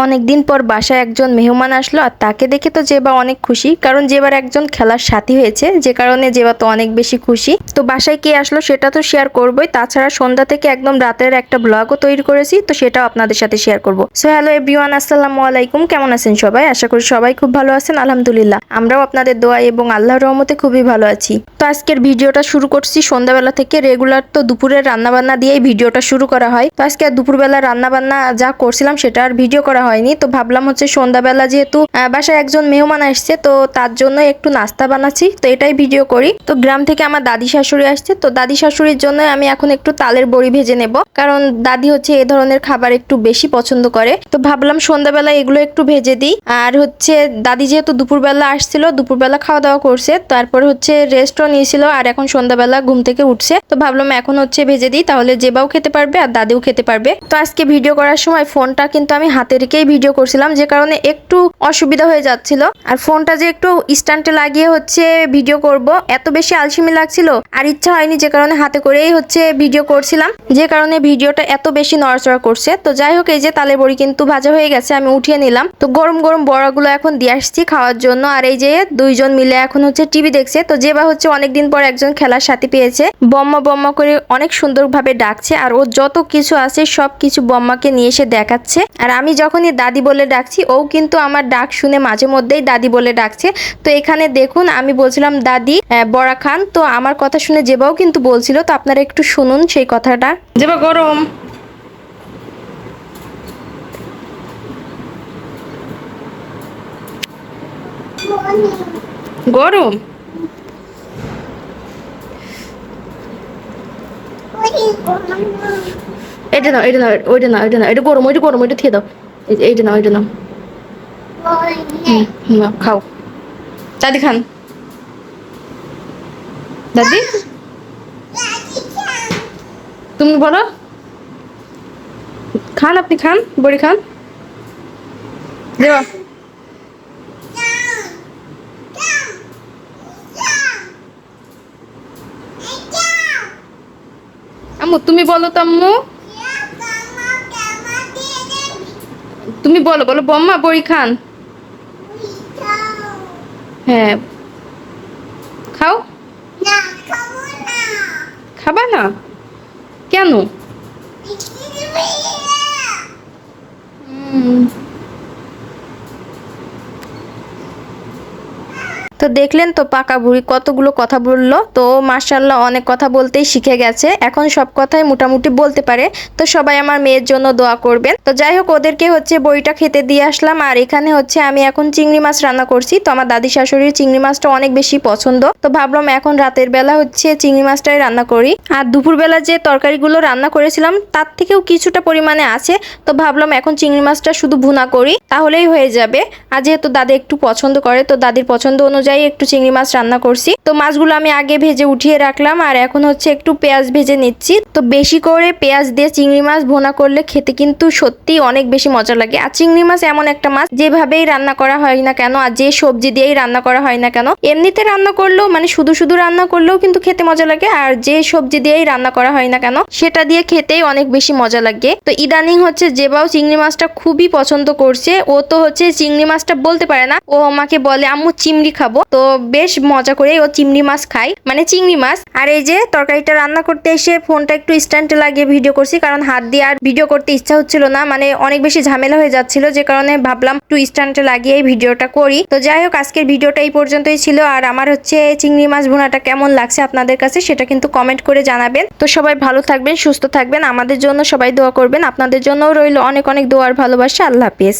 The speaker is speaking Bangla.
অনেকদিন পর বাসায় একজন মেহমান আসলো আর তাকে দেখে তো জেবা অনেক খুশি, কারণ জেবার একজন খেলার সাথী হয়েছে, যে কারণে জেবা তো অনেক বেশি খুশি। তো বাসায় কে আসলো সেটা তো শেয়ার করবোই, তাছাড়া সন্ধ্যা থেকে একদম রাতের একটা ব্লগও তৈরি করেছি, তো সেটাও আপনাদের সাথে শেয়ার করব। সো হ্যালো এভরিওয়ান আসসালামু আলাইকুম, কেমন আছেন সবাই? আশা করি সবাই খুব ভালো আছেন, আলহামদুলিল্লাহ। আমরাও আপনাদের দোয়া এবং আল্লাহর রহমতে খুবই ভালো আছি। তো আজকের ভিডিওটা শুরু করছি সন্ধ্যাবেলা থেকে রেগুলার তো দুপুরের রান্নাবান্না দিয়েই ভিডিওটা শুরু করা হয়। তো আজকে দুপুরবেলা রান্নাবান্না যা করছিলাম সেটা আর ভিডিও করা হয়নি। তো ভাবলাম হচ্ছে সন্ধ্যাবেলা যেহেতু বাসায় একজন মেহমান আসছে, তো তার জন্য একটু নাস্তা বানাচ্ছি। তো এটাই ভিডিও করি। তো গ্রাম থেকে আমার দাদি শাশুড়ি আসছে, তো দাদি শাশুড়ির জন্য আমি এখন একটু তালের বড়ি ভেজে নেব। কারণ দাদি হচ্ছে এ ধরনের খাবার একটু বেশি পছন্দ করে। তো ভাবলাম সন্ধ্যাবেলা এগুলো একটু ভেজে দিই। আর হচ্ছে দাদি যেহেতু দুপুরবেলা আসছিল, দুপুরবেলা খাওয়া দাওয়া করছে, তারপর হচ্ছে রেস্টও নিয়েছিল আর এখন সন্ধ্যাবেলা ঘুম থেকে উঠছে। তো ভাবলাম এখন হচ্ছে ভেজে দিই, তাহলে জেবাও খেতে পারবে আর দাদিও খেতে পারবে। তো আজকে ভিডিও করার সময় ফোনটা কিন্তু আমি হাতে রেখেই ভিডিও করছিলাম, যে কারণে একটু অসুবিধা হয়ে যাচ্ছিল। আর ফোনটা যে একটু স্ট্যান্ডে লাগিয়ে হচ্ছে ভিডিও করব, এত বেশি আলসিমি লাগছিল, আর ইচ্ছা হয়নি যে কারণে হাতে করেই হচ্ছে ভিডিও করছিলাম। যে কারণে ভিডিওটা এত বেশি নড়াচড়া করছে। তো যাই হোক, এই যে তালে বড়ি কিন্তু ভাজা হয়ে গেছে, আমি উঠিয়ে নিলাম। তো গরম গরম বড়াগুলো এখন দিয়ে আসছি খাওয়ার জন্য। আর এই যে দুইজন মিলে এখন হচ্ছে টিভি দেখছে। তো যেবা হচ্ছে অনেকদিন পর একজন খেলার সাথী পেয়েছে। বম্মা বম্মা করে অনেক সুন্দরভাবে ডাকছে, আর ও যত কিছু আছে সব কিছু বম্মাকে নিয়ে এসে দেখাচ্ছে। আর আমি যখনই দাদি বলে ডাকছি। ও কিন্তু আমার ডাক শুনে মাঝে মধ্যেই দাদি বলে ডাকছে। তো এখানে দেখুন, আমি বলছিলাম, দাদি বড়া খান। তো আমার কথা শুনে জেবাও কিন্তু বলছিল। তো আপনারা একটু শুনুন সেই কথাটা। জেবা, গরম। গরম? এটা নাও এটা নাও, ওইটা না এটা না এটা গরম, ওইটা গরম, ওইটা খেয়ে দাও। এইটা নাও এইটা নাও খাও। দাদি খান। দাদি? তুমি বলো। খান আপনি খান বড়ি খান। দেওয়া। আম্মু তুমি বলো তো আম্মু। তুমি বলো বলো বম্মা বড়ি খান। হ্যাঁ। খাও? খাবা না। কেন? হুম। তো দেখলেন তো পাকা বুড়ি কতগুলো কথা বলল। তো মার্শাল্লাহ অনেক কথা বলতেই শিখে গেছে। এখন সব কথাই মোটামুটি বলতে পারে। তো সবাই আমার মেয়ের জন্য দোয়া করবেন। তো যাই হোক, ওদেরকে হচ্ছে বইটা খেতে দিয়ে আসলাম। আর এখানে হচ্ছে আমি এখন চিংড়ি মাছ রান্না করছি। তো আমার দাদি শাশুড়ির চিংড়ি মাছটা অনেক বেশি পছন্দ। তো ভাবলাম এখন রাতের বেলা হচ্ছে চিংড়ি মাছটাই রান্না করি। আর দুপুরবেলা যে তরকারিগুলো রান্না করেছিলাম, তার থেকেও কিছুটা পরিমাণে আছে। তো ভাবলাম এখন চিংড়ি মাছটা শুধু ভুনা করি, তাহলেই হয়ে যাবে। আর যেহেতু দাদি একটু পছন্দ করে, তো দাদির পছন্দ অনুযায়ী একটু চিংড়ি মাছ রান্না করছি। তো মাছগুলো আমি আগে ভেজে উঠিয়ে রাখলাম, আর এখন হচ্ছে একটু পেঁয়াজ ভেজে নিচ্ছি। তো বেশি করে পেঁয়াজ দিয়ে চিংড়ি মাছ ভোনা করলে খেতে কিন্তু সত্যি অনেক বেশি মজা লাগে। আর চিংড়ি মাছ এমন একটা মাছ, যেভাবেই রান্না করা হয় না কেন, আর যে সবজি দিয়েই রান্না করা হয় না কেন, এমনিতে রান্না করলেও মানে শুধু শুধু রান্না করলেও কিন্তু খেতে মজা লাগে, আর যে সবজি দিয়েই রান্না করা হয় না কেন, সেটা দিয়ে খেতেই অনেক বেশি মজা লাগে। তো ইদানিং হচ্ছে যেবাও চিংড়ি মাছটা খুবই পছন্দ করছে, ও তো হচ্ছে চিংড়ি মাছটা বলতে পারে না, ও আমাকে বলে, আম্মু, চিংড়ি খাব। তো বেশ মজা করে ও চিংড়ি মাছ খাই মানে চিংড়ি মাছ। আর এই যে তরকারিটা রান্না করতে এসে ফোনটা একটু স্ট্যান্ডে লাগিয়ে ভিডিও করছি, কারণ হাত দিয়ে আর ভিডিও করতে ইচ্ছা হচ্ছিল না। মানে অনেক বেশি ঝামেলা হয়ে যাচ্ছিল, যে কারণে ভাবলাম একটু স্ট্যান্ডে লাগিয়ে এই ভিডিওটা করি। তো যাই হোক, আজকের ভিডিওটা এই পর্যন্তই ছিল। আর আমার হচ্ছে চিংড়ি মাছ ভুনাটা কেমন লাগছে আপনাদের কাছে, সেটা কিন্তু কমেন্ট করে জানাবেন। তো সবাই ভালো থাকবেন, সুস্থ থাকবেন। আমাদের জন্য সবাই দোয়া করবেন। আপনাদের জন্যও রইল অনেক অনেক দোয়ার ভালোবাসা। আল্লাহ হাফিজ।